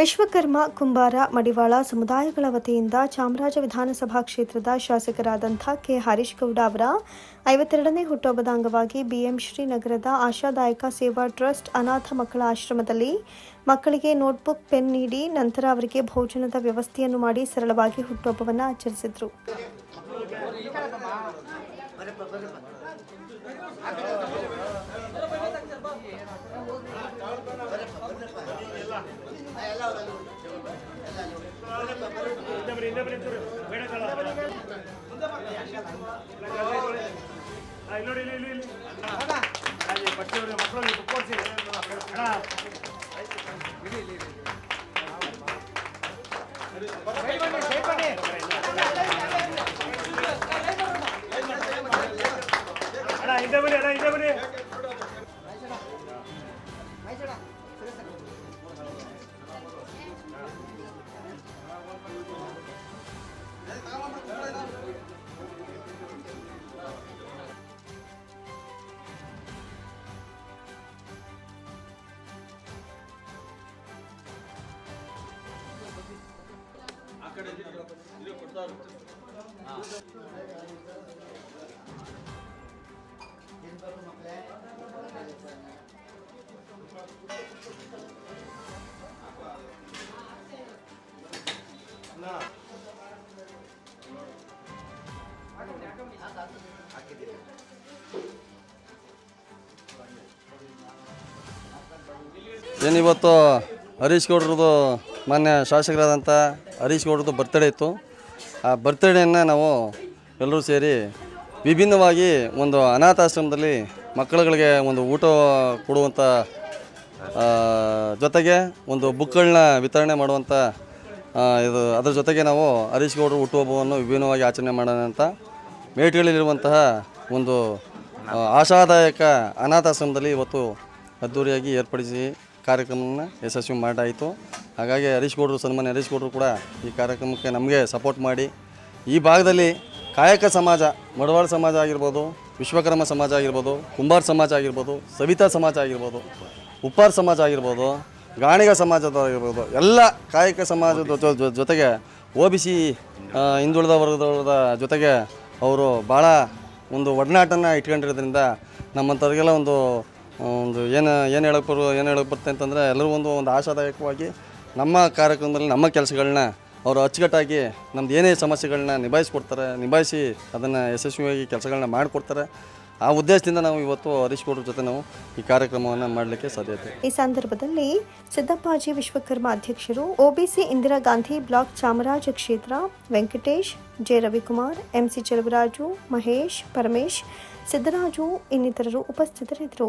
ವಿಶ್ವಕರ್ಮ ಕುಂಬಾರ ಮಡಿವಾಳ ಸಮುದಾಯಗಳ ವತಿಯಿಂದ ಚಾಮರಾಜ ವಿಧಾನಸಭಾ ಕ್ಷೇತ್ರದ ಶಾಸಕರಾದಂಥ ಕೆ ಹರೀಶ್ ಗೌಡ ಅವರ ಐವತ್ತೆರಡನೇ ಹುಟ್ಟುಹಬ್ಬದ ಅಂಗವಾಗಿ ಬಿಎಂ ಶ್ರೀ ನಗರದ ಆಶಾದಾಯಕ ಸೇವಾ ಟ್ರಸ್ಟ್ ಅನಾಥ ಮಕ್ಕಳ ಆಶ್ರಮದಲ್ಲಿ ಮಕ್ಕಳಿಗೆ ನೋಟ್ಬುಕ್, ಪೆನ್ ನೀಡಿ ನಂತರ ಅವರಿಗೆ ಭೋಜನದ ವ್ಯವಸ್ಥೆಯನ್ನು ಮಾಡಿ ಸರಳವಾಗಿ ಹುಟ್ಟುಹಬ್ಬವನ್ನು ಆಚರಿಸಿದರು. ಇಲ್ಲಿ ನೋಡಿ ಇಲ್ಲಿ ಇಲ್ಲಿ ಬಟ್ಟೆಯವ್ರಿಗೆ ಮಕ್ಕಳು ಇಲ್ಲಿ ಕೂರ್ಸಿ. ಅಣ್ಣ. ಅಣ್ಣ ಹಿಂದೆ ಬನ್ನಿ, ಅಣ್ಣ ಹಿಂದೆ ಬನ್ನಿ ಏನಿವತ್ತು ಹರೀಶ್ ಗೌಡ್ರದ್ದು ಮಾನ್ಯ ಶಾಸಕರಾದಂಥ ಹರೀಶ್ ಗೌಡ್ರದ್ದು ಬರ್ತ್ಡೇ ಇತ್ತು. ಆ ಬರ್ತಡೇಯನ್ನು ನಾವು ಎಲ್ಲರೂ ಸೇರಿ ವಿಭಿನ್ನವಾಗಿ ಒಂದು ಅನಾಥಾಶ್ರಮದಲ್ಲಿ ಮಕ್ಕಳುಗಳಿಗೆ ಒಂದು ಊಟ ಕೊಡುವಂಥ ಜೊತೆಗೆ ಒಂದು ಬುಕ್ಗಳನ್ನ ವಿತರಣೆ ಮಾಡುವಂಥ ಇದು, ಅದರ ಜೊತೆಗೆ ನಾವು ಹರೀಶ್ ಗೌಡರು ಹುಟ್ಟುಹಬ್ಬವನ್ನು ವಿಭಿನ್ನವಾಗಿ ಆಚರಣೆ ಮಾಡೋಣ ಅಂತ ಮೇಟ್ಗಳಲ್ಲಿರುವಂತಹ ಒಂದು ಆಶಾದಾಯಕ ಅನಾಥಾಶ್ರಮದಲ್ಲಿ ಇವತ್ತು ಅದ್ದೂರಿಯಾಗಿ ಏರ್ಪಡಿಸಿ ಕಾರ್ಯಕ್ರಮವನ್ನು ಯಶಸ್ವಿ ಮಾಡಾಯಿತು. ಹಾಗಾಗಿ ಹರೀಶ್ ಗೌಡರು ಸನ್ಮಾನ್ಯ ಹರೀಶ್ ಗೌಡರು ಕೂಡ ಈ ಕಾರ್ಯಕ್ರಮಕ್ಕೆ ನಮಗೆ ಸಪೋರ್ಟ್ ಮಾಡಿ. ಈ ಭಾಗದಲ್ಲಿ ಕಾಯಕ ಸಮಾಜ, ಮಡವಾಳ ಸಮಾಜ ಆಗಿರ್ಬೋದು, ವಿಶ್ವಕರ್ಮ ಸಮಾಜ ಆಗಿರ್ಬೋದು, ಕುಂಬಾರ ಸಮಾಜ ಆಗಿರ್ಬೋದು, ಸವಿತಾ ಸಮಾಜ ಆಗಿರ್ಬೋದು, ಉಪ್ಪಾರ ಸಮಾಜ ಆಗಿರ್ಬೋದು, ಗಾಣಿಗ ಸಮಾಜದವರಾಗಿರ್ಬೋದು ಎಲ್ಲ ಕಾಯಕ ಸಮಾಜದ ಜೊತೆಗೆ ಓ ಬಿ ಸಿ ಹಿಂದುಳಿದ ವರ್ಗದವರ ಜೊತೆಗೆ ಅವರು ಭಾಳ ಒಂದು ಒಡನಾಟನ ಇಟ್ಕೊಂಡಿರೋದ್ರಿಂದ ನಮ್ಮಂಥವ್ರಿಗೆಲ್ಲ ಒಂದು ಒಂದು ಏನು ಏನು ಹೇಳಕ್ಕೆ ಬರು ಏನು ಹೇಳಕ್ಕೆ ಬರುತ್ತೆ ಅಂತಂದರೆ ಎಲ್ಲರೂ ಒಂದು ಒಂದು ಆಶಾದಾಯಕವಾಗಿ ನಮ್ಮ ಕಾರ್ಯಕ್ರಮದಲ್ಲಿ ನಮ್ಮ ಕೆಲಸಗಳನ್ನ ಅವರು ಅಚ್ಚುಕಟ್ಟಾಗಿ ನಮ್ದು ಏನೇ ಸಮಸ್ಯೆಗಳನ್ನ ನಿಭಾಯಿಸ್ಕೊಡ್ತಾರೆ, ನಿಭಾಯಿಸಿ ಅದನ್ನು ಯಶಸ್ವಿಯಾಗಿ ಕೆಲಸಗಳನ್ನ ಮಾಡಿಕೊಡ್ತಾರೆ. ಆ ಉದ್ದೇಶದಿಂದ ನಾವು ಇವತ್ತು ಹರೀಶ್ ಗೌಡ್ರ ಜೊತೆ ನಾವು ಈ ಕಾರ್ಯಕ್ರಮವನ್ನು ಮಾಡಲಿಕ್ಕೆ ಸಾಧ್ಯತೆ ಈ ಸಂದರ್ಭದಲ್ಲಿ ಸಿದ್ದಪ್ಪಾಜಿ ವಿಶ್ವಕರ್ಮ ಅಧ್ಯಕ್ಷರು ಒಬಿಸಿ ಇಂದಿರಾ ಗಾಂಧಿ ಬ್ಲಾಕ್ ಚಾಮರಾಜ ಕ್ಷೇತ್ರ, ವೆಂಕಟೇಶ್, ಜೆ ರವಿಕುಮಾರ್ ಎಂಸಿ ಚೆಲುವರಾಜು, ಮಹೇಶ್, ಪರಮೇಶ್, ಸಿದ್ದರಾಜು ಇನ್ನಿತರರು ಉಪಸ್ಥಿತರಿದ್ದರು.